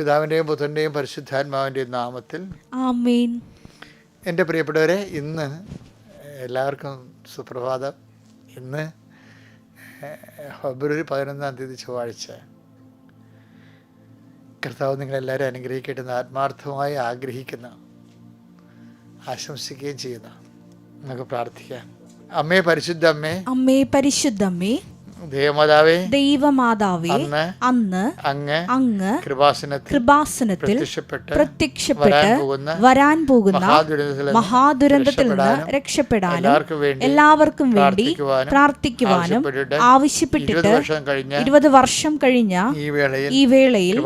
പിതാവിന്റെയും പുത്രന്റെയും പരിശുദ്ധാത്മാവിന്റെയും നാമത്തിൽ ആമേൻ. എന്റെ പ്രിയപ്പെട്ടവരെ ഇന്ന് എല്ലാവർക്കും സുപ്രഭാതം. ഇന്ന് ഫെബ്രുവരി പതിനൊന്നാം തീയതി ചൊവ്വാഴ്ച. കർത്താവ് നിങ്ങളെല്ലാവരും അനുഗ്രഹിക്കട്ടെ എന്ന് ആത്മാർത്ഥമായി ആഗ്രഹിക്കുന്ന ആശംസിക്കുകയും ചെയ്യുന്ന നമുക്ക് പ്രാർത്ഥിക്കാം. അമ്മേ പരിശുദ്ധ അമ്മേ. അമ്മേ പരിശുദ്ധമ്മേ ദേവമാതാവേ ദൈവമാതാവേ അന്ന് അങ്ങ് അങ്ങ് കൃപാസനത്തിൽ കൃപാസനത്തിൽ പ്രത്യക്ഷപ്പെട്ട് വരാൻ പോകുന്ന മഹാദുരന്തത്തിൽ നിന്ന് രക്ഷപ്പെടാനും എല്ലാവർക്കും വേണ്ടി പ്രാർത്ഥിക്കുവാനും ആവശ്യപ്പെട്ടിട്ട് ഇരുപത് വർഷം കഴിഞ്ഞ ഈ വേളയിൽ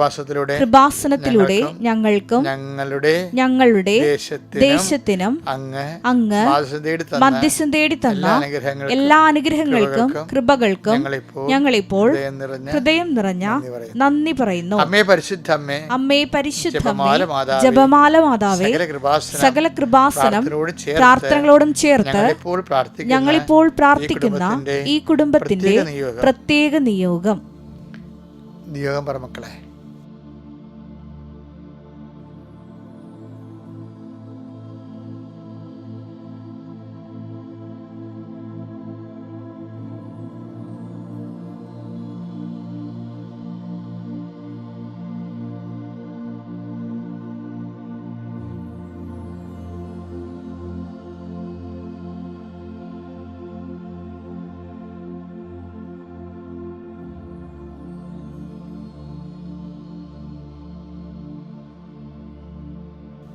കൃപാസനത്തിലൂടെ ഞങ്ങൾക്കും ഞങ്ങളുടെ ഞങ്ങളുടെ ദേശത്തിനും അങ്ങ് അങ്ങ് മധ്യസ്ഥം തേടി തന്ന എല്ലാ അനുഗ്രഹങ്ങൾക്കും കൃപകൾക്കും ഞങ്ങളിപ്പോൾ ഹൃദയം നിറഞ്ഞ നന്ദി പറയുന്നു. അമ്മേ പരിശുദ്ധ അമ്മേ പരിശുദ്ധ ജപമാല മാതാവേ, സകല കൃപാസനം പ്രാർത്ഥനകളോടും ചേർത്ത് ഞങ്ങളിപ്പോൾ പ്രാർത്ഥിക്കുന്ന ഈ കുടുംബത്തിന്റെ പ്രത്യേക നിയോഗം. പ്രത്യേക നിയോഗം നിയോഗം പറ മക്കളെ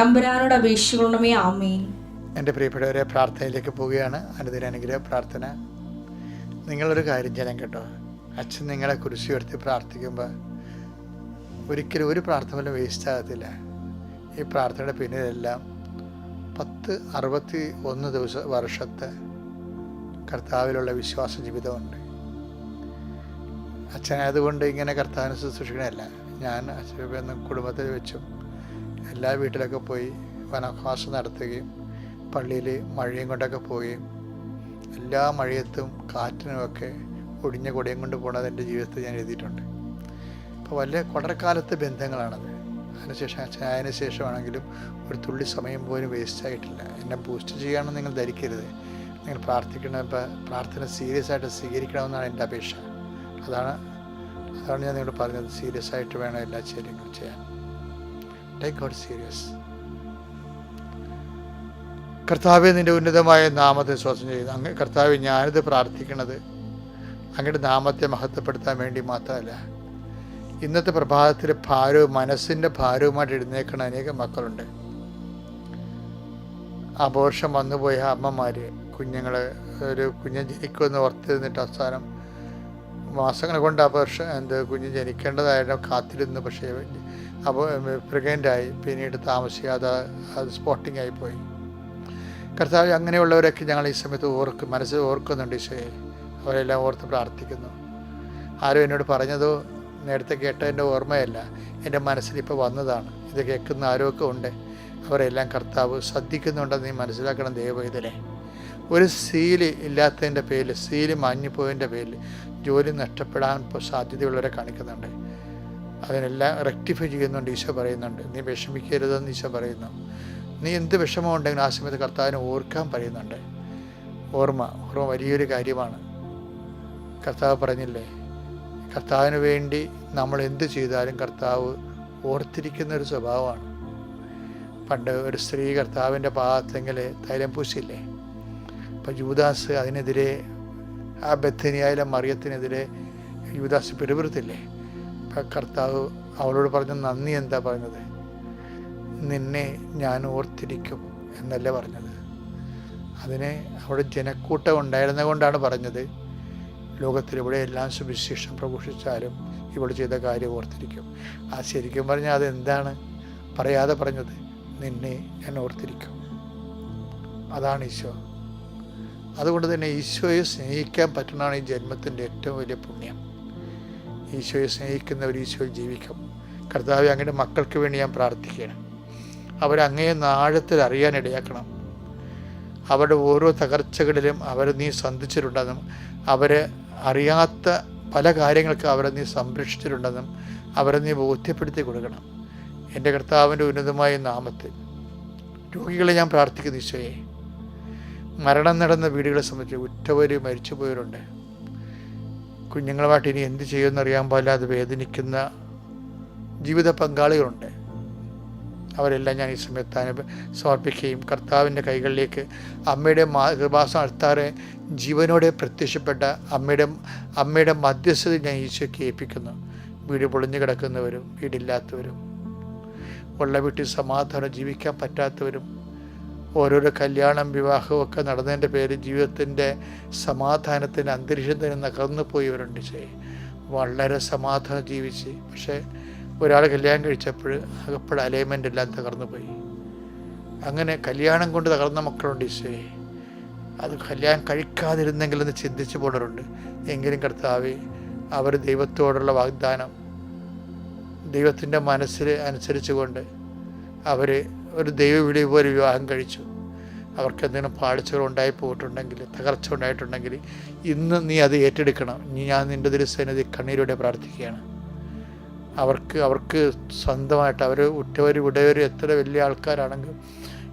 തമ്പുരാനോട് അപേക്ഷിക്കണമേ ആമേൻ. എന്റെ പ്രിയപ്പെട്ടവരെ പ്രാർത്ഥനയിലേക്ക് പോവുകയാണ്. അനുദിന അനുഗ്രഹ പ്രാർത്ഥന. നിങ്ങളൊരു കാര്യം ചെയ്യാൻ കേട്ടോ. അച്ഛൻ നിങ്ങളെ കുരിശി ഉയർത്തി പ്രാർത്ഥിക്കുമ്പോൾ ഒരിക്കലും ഒരു പ്രാർത്ഥന വേസ്റ്റ് ആകത്തില്ല. ഈ പ്രാർത്ഥനയുടെ പിന്നിലെല്ലാം പത്ത് അറുപത്തി ഒന്ന് ദിവസ വർഷത്തെ കർത്താവിലുള്ള വിശ്വാസ ജീവിതമുണ്ട്. അച്ഛനായതുകൊണ്ട് ഇങ്ങനെ കർത്താവിനെ ശുശ്രൂഷിക്കണമല്ല ഞാൻ അച്ഛൻ കുടുംബത്തിൽ വെച്ചും എല്ലാ വീട്ടിലൊക്കെ പോയി വനവാസം നടത്തുകയും പള്ളിയിൽ മഴയും കൊണ്ടൊക്കെ പോവുകയും എല്ലാ മഴയത്തും കാറ്റിനുമൊക്കെ ഒടിഞ്ഞ കൊടയും കൊണ്ട് പോണത് എന്റെ ജീവിതത്തിൽ ഞാൻ എഴുതിയിട്ടുണ്ട്. അപ്പോൾ വലിയ കൊടർക്കാലത്തെ ബന്ധങ്ങളാണത്. അതിനുശേഷം അച്ഛൻ അതിന് ശേഷമാണെങ്കിലും ഒരു തുള്ളി സമയം പോലും വേസ്റ്റ് ആയിട്ടില്ല. എന്നെ ബൂസ്റ്റ് ചെയ്യാമെന്ന് നിങ്ങൾ ധരിക്കരുത്. നിങ്ങൾ പ്രാർത്ഥിക്കണം പ്രാർത്ഥന സീരിയസ് ആയിട്ട് സ്വീകരിക്കണമെന്നാണ് എന്റെ അപേക്ഷ. അതാണ് അതാണ് ഞാൻ നിങ്ങളോട് പറഞ്ഞത്. സീരിയസ് ആയിട്ട് വേണം എല്ലാ കാര്യങ്ങളും ചെയ്യാൻ. ടേക്ക് ഗോഡ് സീരിയസ് കർത്താവെ നിന്റെ ഉന്നതമായ നാമത്തെ ശ്വാസം ചെയ്യുന്നു. അങ്ങ് കർത്താവ് ഞാനിത് പ്രാർത്ഥിക്കണത് അങ്ങയുടെ നാമത്തെ മഹത്വപ്പെടുത്താൻ വേണ്ടി മാത്രമല്ല. ഇന്നത്തെ പ്രഭാതത്തിലെ ഭാരവും മനസ്സിന്റെ ഭാരവുമായിട്ട് എഴുന്നേക്കുന്ന അനേകം മക്കളുണ്ട്. അപോർഷം വന്നുപോയ അമ്മമാർ കുഞ്ഞുങ്ങൾ ഒരു കുഞ്ഞ് ജനിക്കുമെന്ന് ഓർത്ത് നിന്നിട്ട് അവസാനം മാസങ്ങൾ കൊണ്ട് ആ വർഷം എന്ത് കുഞ്ഞ് ജനിക്കേണ്ടതായിരുന്നു കാത്തിരുന്നു. പക്ഷേ അപ്പോൾ പ്രഗ്നന്റായി. പിന്നീട് താമസിക്കാതെ അത് സ്പോട്ടിംഗ് ആയിപ്പോയി കർത്താവ് അങ്ങനെയുള്ളവരൊക്കെ ഞങ്ങൾ ഈ സമയത്ത് ഓർക്കും മനസ്സിൽ ഓർക്കുന്നുണ്ട് ഈശോയെ. അവരെല്ലാം ഓർത്ത് പ്രാർത്ഥിക്കുന്നു. ആരും എന്നോട് പറഞ്ഞതോ നേരത്തെ കേട്ടതിന്റെ ഓർമ്മയല്ല. എന്റെ മനസ്സിൽ ഇപ്പോൾ വന്നതാണ്. ഇത് കേൾക്കുന്ന ആരോഗ്യം ഉണ്ട്? അവരെല്ലാം കർത്താവ് ശ്രദ്ധിക്കുന്നുണ്ടെന്ന് നീ മനസ്സിലാക്കണം ദൈവം ഇതിലെ ഒരു സീൽ ഇല്ലാത്തതിന്റെ പേരിൽ സീൽ മാഞ്ഞുപോയതിന്റെ പേരിൽ ജോലി നഷ്ടപ്പെടാൻ ഇപ്പോൾ സാധ്യതയുള്ളവരെ കാണിക്കുന്നുണ്ട്. അതിനെല്ലാം റെക്ടിഫൈ ചെയ്യുന്നുണ്ട് ഈശോ പറയുന്നുണ്ട്. നീ വിഷമിക്കരുതെന്ന് ഈശോ പറയുന്നു. നീ എന്ത് വിഷമം ഉണ്ടെങ്കിലും ആ സമയത്ത് കർത്താവിനെ ഓർക്കാൻ പറയുന്നുണ്ട്. ഓർമ്മ ഓർമ്മ വലിയൊരു കാര്യമാണ്. കർത്താവ് പറഞ്ഞില്ലേ കർത്താവിന് വേണ്ടി നമ്മൾ എന്ത് ചെയ്താലും കർത്താവ് ഓർത്തിരിക്കുന്ന ഒരു സ്വഭാവമാണ്. പണ്ട് ഒരു സ്ത്രീ കർത്താവിന്റെ പാദത്തെങ്കിൽ തൈലം പൂശില്ലേ അപ്പം യൂദാസ് അതിനെതിരെ ആ ബത്തനിയായാലും മറിയത്തിനെതിരെ യൂദാസ് പിറുപിറുത്തില്ലേ കർത്താവ് അവളോട് പറഞ്ഞ നന്ദി എന്താ പറഞ്ഞത് നിന്നെ ഞാൻ ഓർത്തിരിക്കും എന്നല്ലേ പറഞ്ഞത്. അതിനെ അവിടെ ജനക്കൂട്ടം ഉണ്ടായിരുന്ന കൊണ്ടാണ് പറഞ്ഞത്. ലോകത്തിൽ ഇവിടെ എല്ലാം സുവിശേഷം പ്രഘോഷിച്ചാലും ഇവിടെ ചെയ്ത കാര്യം ഓർത്തിരിക്കും. ആ ശരിക്കും പറഞ്ഞാൽ അതെന്താണ്? പറയാതെ പറഞ്ഞത് നിന്നെ ഞാൻ ഓർത്തിരിക്കും അതാണ് ഈശോ. അതുകൊണ്ട് തന്നെ ഈശോയെ സ്നേഹിക്കാൻ പറ്റുന്നതാണ് ഈ ജന്മത്തിന്റെ ഏറ്റവും വലിയ പുണ്യം. ഈശോയെ സ്നേഹിക്കുന്നവർ ഈശോയിൽ ജീവിക്കും. കർത്താവ് അങ്ങയുടെ മക്കൾക്ക് വേണ്ടി ഞാൻ പ്രാർത്ഥിക്കുകയാണ്. അവരങ്ങയെ നാഴത്തിൽ അറിയാനിടയാക്കണം അവരുടെ ഓരോ തകർച്ചകളിലും അവർ നീ സന്ധിച്ചിട്ടുണ്ടെന്നും അവരെ അറിയാത്ത പല കാര്യങ്ങൾക്കും അവരെ നീ സംരക്ഷിച്ചിട്ടുണ്ടെന്നും അവരെ നീ ബോധ്യപ്പെടുത്തി കൊടുക്കണം. എന്റെ കർത്താവിന്റെ ഉന്നതമായ നാമത്തിൽ. രോഗികളെ ഞാൻ പ്രാർത്ഥിക്കുന്നു ഈശോയെ. മരണം നടന്ന വീടുകളെ സംബന്ധിച്ച് ഉറ്റവർ മരിച്ചുപോയവരുണ്ട്. കുഞ്ഞുങ്ങളുമായിട്ട് ഇനി എന്ത് ചെയ്യുമെന്നറിയാൻ പാടില്ലാതെ വേദനിക്കുന്ന ജീവിത പങ്കാളികളുണ്ട്. അവരെല്ലാം ഞാൻ ഈ സമയത്ത് അനുഭ സമർപ്പിക്കുകയും കർത്താവിന്റെ കൈകളിലേക്ക് അമ്മയുടെ കൃപാസം അൾത്താറെ ജീവനോടെ പ്രത്യക്ഷപ്പെട്ട അമ്മയുടെ അമ്മയുടെ മധ്യസ്ഥത ഞാൻ ഈശോയ്ക്ക് ഏൽപ്പിക്കുന്നു. വീട് പൊളിഞ്ഞു കിടക്കുന്നവരും വീടില്ലാത്തവരും ഉള്ള വീട്ടിൽ സമാധാനം ജീവിക്കാൻ പറ്റാത്തവരും ഓരോരോ കല്യാണം വിവാഹവും ഒക്കെ നടന്നതിന്റെ പേര് ജീവിതത്തിന്റെ സമാധാനത്തിന് അന്തരീക്ഷം തന്നെ നകർന്നു പോയവരുണ്ട് ചേ വളരെ സമാധാനം ജീവിച്ച്. പക്ഷേ ഒരാൾ കല്യാണം കഴിച്ചപ്പോൾ അകപ്പോൾ അലൈൻമെന്റ് എല്ലാം തകർന്നു പോയി. അങ്ങനെ കല്യാണം കൊണ്ട് തകർന്ന മക്കളുണ്ട് ഈശോയെ അത് കല്യാണം കഴിക്കാതിരുന്നെങ്കിൽ എന്ന് ചിന്തിച്ചു പോണവരുണ്ട്. എങ്കിലും കർത്താവെ അവർ ദൈവത്തോടുള്ള വാഗ്ദാനം ദൈവത്തിന്റെ മനസ്സിൽ അനുസരിച്ചുകൊണ്ട് അവർ ഒരു ദൈവവിളി പോലെ വിവാഹം കഴിച്ചു. അവർക്ക് എന്തെങ്കിലും പാളിച്ചകൾ ഉണ്ടായി പോയിട്ടുണ്ടെങ്കിൽ തകർച്ച ഉണ്ടായിട്ടുണ്ടെങ്കിൽ ഇന്ന് നീ അത് ഏറ്റെടുക്കണം. ഇനി ഞാൻ നിന്റെ തിരുസന്നിധി കണ്ണീരോടെ പ്രാർത്ഥിക്കുകയാണ്. അവർക്ക് അവർക്ക് സ്വന്തമായിട്ട് അവർ ഉറ്റവർ ഉടയവർ എത്ര വലിയ ആൾക്കാരാണെങ്കിലും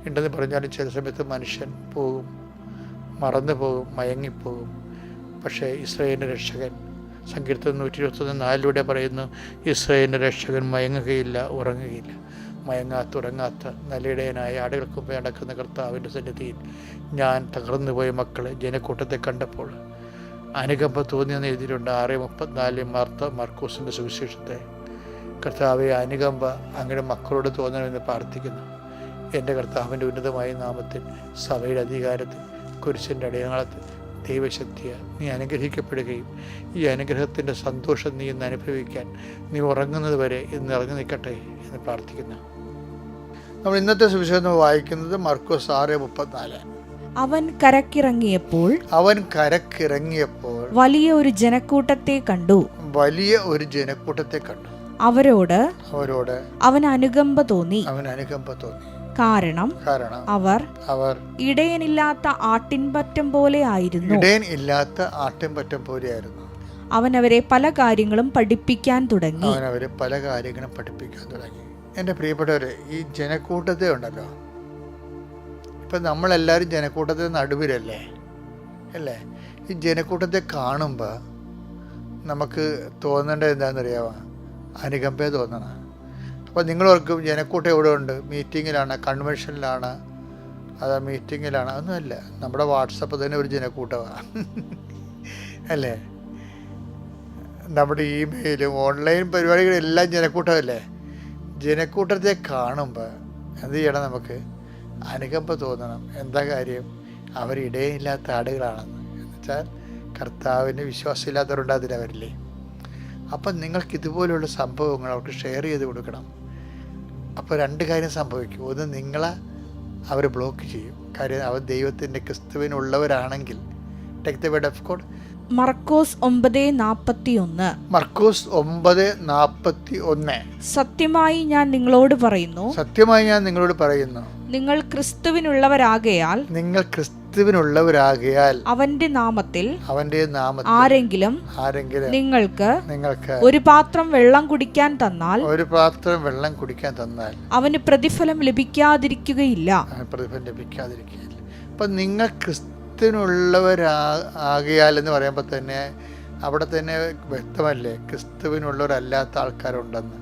ഉണ്ടെന്ന് പറഞ്ഞാലും ചില സമയത്ത് മനുഷ്യൻ പോകും മറന്നു പോകും മയങ്ങിപ്പോകും. പക്ഷേ ഇസ്രയേലിന്റെ രക്ഷകൻ സങ്കീർത്തനം നൂറ്റി ഇരുപത്തൊന്ന് നാലിലൂടെ പറയുന്നു ഇസ്രയേലിന്റെ രക്ഷകൻ മയങ്ങുകയില്ല ഉറങ്ങുകയില്ല. മയങ്ങാത്ത ഉറങ്ങാത്ത നല്ലയിടയനായ ആടുകൾക്ക് നടക്കുന്ന കർത്താവിന്റെ സന്നിധിയിൽ ഞാൻ തകർന്നു പോയ മക്കളെ ജനക്കൂട്ടത്തെ കണ്ടപ്പോൾ അനുകമ്പ തോന്നിയെന്ന് എഴുതിയിട്ടുണ്ട് ആറ് മുപ്പത്തിനാല് മാർത്ത മർക്കൂസിന്റെ സുവിശേഷത്തെ. കർത്താവെ അനുകമ്പ അങ്ങനെ മക്കളോട് തോന്നണമെന്ന് പ്രാർത്ഥിക്കുന്നു. എന്റെ കർത്താവിന്റെ ഉന്നതമായ നാമത്തിൽ സഭയുടെ അധികാരത്തിൽ കുരിശിന്റെ അടയാളത്തിൽ ദൈവശക്തിയ നീ അനുഗ്രഹിക്കപ്പെടുകയും ഈ അനുഗ്രഹത്തിന്റെ സന്തോഷം നീ ഇന്ന് അനുഭവിക്കാൻ നീ ഉറങ്ങുന്നത് വരെ ഇന്ന് ഇറങ്ങി നിൽക്കട്ടെ എന്ന് പ്രാർത്ഥിക്കുന്നു. നമ്മൾ ഇന്നത്തെ സുവിശേഷം വായിക്കുന്നത് മർക്കോസ് ആറ് മുപ്പത്തിനാല്. അവൻ കരക്കിറങ്ങിയപ്പോൾ അവൻ കരക്കിറങ്ങിയപ്പോൾ വലിയ ഒരു ജനക്കൂട്ടത്തെ കണ്ടു. വലിയ ഒരു ജനക്കൂട്ടത്തെ കണ്ടു. അവരോട് അവരോട് അവൻ അനുകമ്പ തോന്നി. അവൻ അനുകമ്പ തോന്നി. കാരണം അവർ അവർ ഇടയനില്ലാത്ത ആട്ടിൻപറ്റം പോലെ ആയിരുന്നു. ഇടയൻ ഇല്ലാത്ത ആട്ടിൻപറ്റം പോലെയായിരുന്നു അവൻ അവരെ പല കാര്യങ്ങളും പഠിപ്പിക്കാൻ തുടങ്ങി. അവൻ അവരെ പല കാര്യങ്ങളും പഠിപ്പിക്കാൻ തുടങ്ങി. എന്റെ പ്രിയപ്പെട്ടവരെ ഈ ജനക്കൂട്ടത്തെ ഉണ്ടല്ലോ. ഇപ്പം നമ്മളെല്ലാവരും ജനക്കൂട്ടത്തെ നടുവിലല്ലേ? അല്ലേ? ഈ ജനക്കൂട്ടത്തെ കാണുമ്പോൾ നമുക്ക് തോന്നേണ്ടത് എന്താണെന്നറിയാമോ അനുകമ്പേ തോന്നണം. അപ്പോൾ നിങ്ങളോർക്കും ജനക്കൂട്ടം എവിടെ ഉണ്ട്. മീറ്റിങ്ങിലാണ് കൺവെൻഷനിലാണ്. അത് മീറ്റിങ്ങിലാണ്. അതൊന്നുമല്ല നമ്മുടെ വാട്സപ്പ് തന്നെ ഒരു ജനക്കൂട്ടമാണ് അല്ലേ? നമ്മുടെ ഇമെയിലും ഓൺലൈൻ പരിപാടികളും എല്ലാം ജനക്കൂട്ടമല്ലേ? ജനക്കൂട്ടത്തെ കാണുമ്പോൾ എന്ത് ചെയ്യണം നമുക്ക്? അനുകമ്പ തോന്നണം. എന്താ കാര്യം? അവർ ഇടയില്ലാത്ത ആടുകളാണെന്ന്. എന്നുവെച്ചാൽ കർത്താവിന് വിശ്വാസമില്ലാത്തവരുണ്ട് അതിലവരില്ലേ അപ്പം നിങ്ങൾക്ക് ഇതുപോലുള്ള സംഭവങ്ങൾ അവർക്ക് ഷെയർ ചെയ്ത് കൊടുക്കണം. അപ്പോൾ രണ്ട് കാര്യം സംഭവിക്കും. ഒന്ന് നിങ്ങളെ അവർ ബ്ലോക്ക് ചെയ്യും. കാര്യം അവർ ദൈവത്തിന്റെ ക്രിസ്തുവിനുള്ളവരാണെങ്കിൽ take the word of God മർക്കോസ് ഒമ്പത് നാൽപ്പത്തിയൊന്ന് മർക്കോസ് ഒമ്പത് നാൽപ്പത്തി ഒന്ന് സത്യമായി ഞാൻ നിങ്ങളോട് പറയുന്നു. സത്യമായി ഞാൻ നിങ്ങളോട് പറയുന്നു. നിങ്ങൾ ക്രിസ്തുവിനുള്ളവരാകയാൽ നിങ്ങൾ ക്രിസ്തുവിനുള്ളവരാകിയാൽ അവന്റെ നാമത്തിൽ അവന്റെ നാമത്തിൽ ആരെങ്കിലും ആരെങ്കിലും നിങ്ങൾക്ക് നിങ്ങൾക്ക് ഒരു പാത്രം വെള്ളം കുടിക്കാൻ തന്നാൽ ഒരു പാത്രം വെള്ളം കുടിക്കാൻ തന്നാൽ അവന് പ്രതിഫലം ലഭിക്കാതിരിക്കുകയില്ല. പ്രതിഫലം ലഭിക്കാതിരിക്കുകയില്ല. അപ്പം നിങ്ങൾ ക്രിസ്തുവിനുള്ളവരാ ആകിയാൽ എന്ന് പറയുമ്പോൾ തന്നെ അവിടെ തന്നെ വ്യക്തമല്ലേ? ക്രിസ്തുവിനുള്ളവരല്ലാത്ത ആൾക്കാരുണ്ടെന്ന്.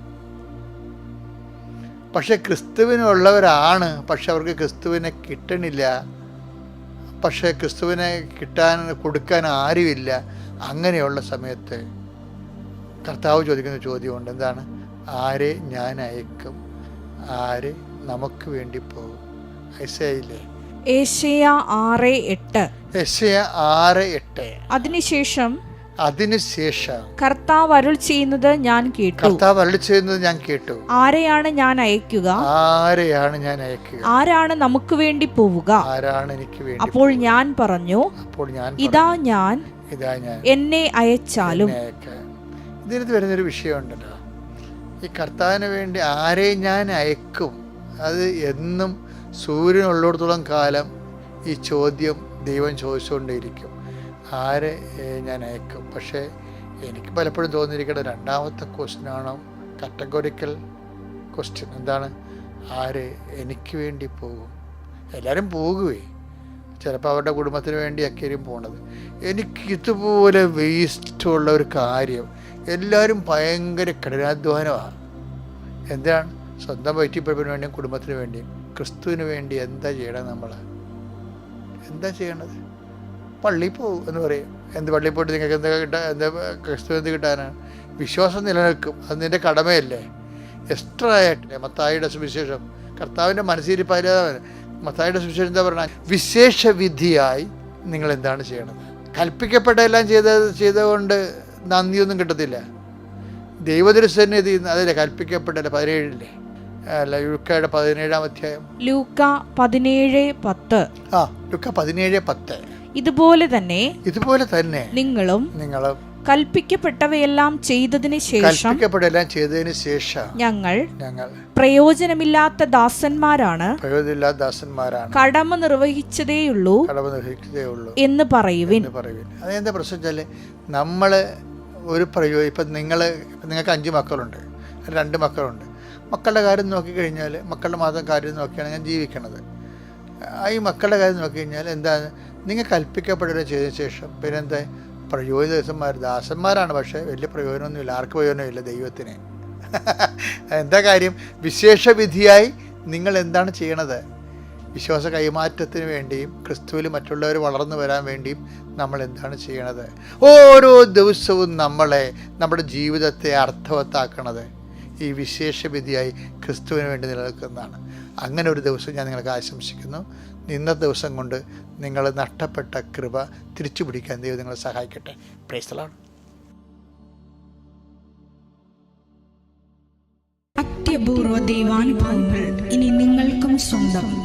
പക്ഷെ ക്രിസ്തുവിനുള്ളവരാണ് പക്ഷെ അവർക്ക് ക്രിസ്തുവിനെ കിട്ടണില്ല. പക്ഷേ ക്രിസ്തുവിനെ കിട്ടാൻ കൊടുക്കാൻ ആരുമില്ല. അങ്ങനെയുള്ള സമയത്ത് കർത്താവ് ചോദിക്കുന്ന ചോദ്യമുണ്ട്. എന്താണ്? ആരെ ഞാൻ അയക്കും? ആര് നമുക്ക് വേണ്ടി പോകും? ഐസയില്ലേ ഏഷ്യ ആറ് എട്ട്. ഏഷ്യ ആറ് എട്ട്. അതിനുശേഷം അതിനുശേഷം കർത്താവ് അരുൾ ചെയ്യുന്നത് ഞാൻ കേട്ടു. കർത്താവ് അരുൾ ചെയ്യുന്നത് ഞാൻ കേട്ടു. ആരെയാണ് ഞാൻ അയക്കുക? ആരെയാണ് ഞാൻ അയക്കുക? ആരാണ് നമുക്ക് വേണ്ടി പോവുക? ആരാണ് എനിക്ക് വേണ്ടി അപ്പോൾ ഞാൻ പറഞ്ഞു അപ്പോൾ ഞാൻ ഇതാ ഞാൻ ഇതാ ഞാൻ എന്നെ അയച്ചാലും. ഇതിനകത്ത് വരുന്നൊരു വിഷയമുണ്ടല്ലോ ഈ കർത്താവിന് വേണ്ടി ആരെ ഞാൻ അയക്കും? അത് എന്നും സൂര്യനുള്ളിടത്തോളം കാലം ഈ ചോദ്യം ദൈവം ചോദിച്ചുകൊണ്ടേയിരിക്കും. ആരെ ഞാൻ അയക്കും. പക്ഷേ എനിക്ക് പലപ്പോഴും തോന്നിയിരിക്കുന്നത് രണ്ടാമത്തെ ക്വസ്റ്റ്യനാണ് കറ്റഗോറിക്കൽ ക്വസ്റ്റ്യൻ എന്താണ്? ആര് എനിക്ക് വേണ്ടി പോകും? എല്ലാവരും പോകുകയെ ചിലപ്പോൾ അവരുടെ കുടുംബത്തിന് വേണ്ടിയൊക്കെയായിരിക്കും പോണത്. എനിക്ക് ഇതുപോലെ വേസ്റ്റുള്ള ഒരു കാര്യം എല്ലാവരും ഭയങ്കര കഠിനാധ്വാനമാണ് എന്താണ്? സ്വന്തം വയറ്റിപ്പഴപ്പിന് വേണ്ടിയും കുടുംബത്തിന് വേണ്ടിയും ക്രിസ്തുവിന് വേണ്ടി എന്താ ചെയ്യണം നമ്മൾ എന്താ ചെയ്യണത്? പള്ളിയിൽ പോകും എന്ന് പറയും. എന്ത് പള്ളിയിൽ പോയിട്ട് നിങ്ങൾക്ക് എന്താ കിട്ടാൻ എന്താ ക്രിസ്തു എന്ത് കിട്ടാനാണ് വിശ്വാസം നിലനിൽക്കും. അത് നിന്റെ കടമയല്ലേ? എക്സ്ട്രാ ആയിട്ടില്ലേ മത്തായിയുടെ സുവിശേഷം. കർത്താവിന്റെ മനസ്സിരിപ്പാലാതെ മത്തായിയുടെ സുവിശേഷം എന്താ പറഞ്ഞാൽ വിശേഷ വിധിയായി നിങ്ങൾ എന്താണ് ചെയ്യണത്? കൽപ്പിക്കപ്പെട്ട എല്ലാം ചെയ്ത ചെയ്തുകൊണ്ട് നന്ദിയൊന്നും കിട്ടത്തില്ല. ദൈവദൃശ്യനിധി അതല്ലേ കൽപ്പിക്കപ്പെട്ടല്ലേ? പതിനേഴില്ലേ? അല്ല യുക്കയുടെ പതിനേഴാം അധ്യായം. ലൂക്ക പതിനേഴ് പത്ത്. ആ ലൂക്ക പതിനേഴ് പത്ത്. ഇതുപോലെ തന്നെ ഇതുപോലെ തന്നെ നിങ്ങളും നിങ്ങളും കൽപ്പിക്കപ്പെട്ടവയെല്ലാം ചെയ്തതിന് ശേഷം കൽപ്പിക്കപ്പെട്ടെല്ലാം ചെയ്തതിന് ശേഷം ഞങ്ങൾ ഞങ്ങൾ പ്രയോജനമില്ലാത്ത ദാസന്മാരാണ്. പ്രയോജനമില്ലാത്ത ദാസന്മാരാണ്. കടമ നിർവഹിച്ചതേയുള്ളൂ കടമ നിർവഹിച്ചതേയുള്ളൂ എന്ന് പറയുവിൻ. അതെന്താ പ്രശ്നം വെച്ചാൽ നമ്മൾ ഒരു പ്രയോ ഇപ്പം നിങ്ങൾ നിങ്ങൾക്ക് അഞ്ച് മക്കളുണ്ട് രണ്ട് മക്കളുണ്ട്. മക്കളുടെ കാര്യം നോക്കിക്കഴിഞ്ഞാൽ മക്കളുടെ മാത്രം കാര്യം നോക്കിയാണ് ഞാൻ ജീവിക്കണത്. ആ ഈ മക്കളുടെ കാര്യം നോക്കി കഴിഞ്ഞാൽ എന്താ നിങ്ങൾ കൽപ്പിക്കപ്പെടുക ചെയ്തതിന് ശേഷം പിന്നെ എന്താ പ്രയോജന ദിവസന്മാർ ദാസന്മാരാണ്. പക്ഷേ വലിയ പ്രയോജനമൊന്നുമില്ല. ആർക്ക് പ്രയോജനമില്ല ദൈവത്തിന്. എന്താ കാര്യം? വിശേഷവിധിയായി നിങ്ങൾ എന്താണ് ചെയ്യണത്? വിശ്വാസ കൈമാറ്റത്തിന് വേണ്ടിയും ക്രിസ്തുവിൽ മറ്റുള്ളവർ വളർന്നു വരാൻ വേണ്ടിയും നമ്മൾ എന്താണ് ചെയ്യണത്? ഓരോ ദിവസവും നമ്മളെ നമ്മുടെ ജീവിതത്തെ അർത്ഥവത്താക്കണത്. ഈ വിശേഷവിധിയായി ക്രിസ്തുവിന് വേണ്ടി നിലനിൽക്കുന്നതാണ്. അങ്ങനെ ഒരു ദിവസം ഞാൻ നിങ്ങൾക്ക് ആശംസിക്കുന്നു. ഇന്നത്തെ ദിവസം കൊണ്ട് നിങ്ങൾ നഷ്ടപ്പെട്ട കൃപ തിരിച്ചു പിടിക്കാൻ ദൈവം നിങ്ങളെ സഹായിക്കട്ടെ. പ്രൈസ്തലാണ് അത്യപൂർവ ദൈവാനുഭവങ്ങൾ ഇനി നിങ്ങൾക്കും സ്വന്തം.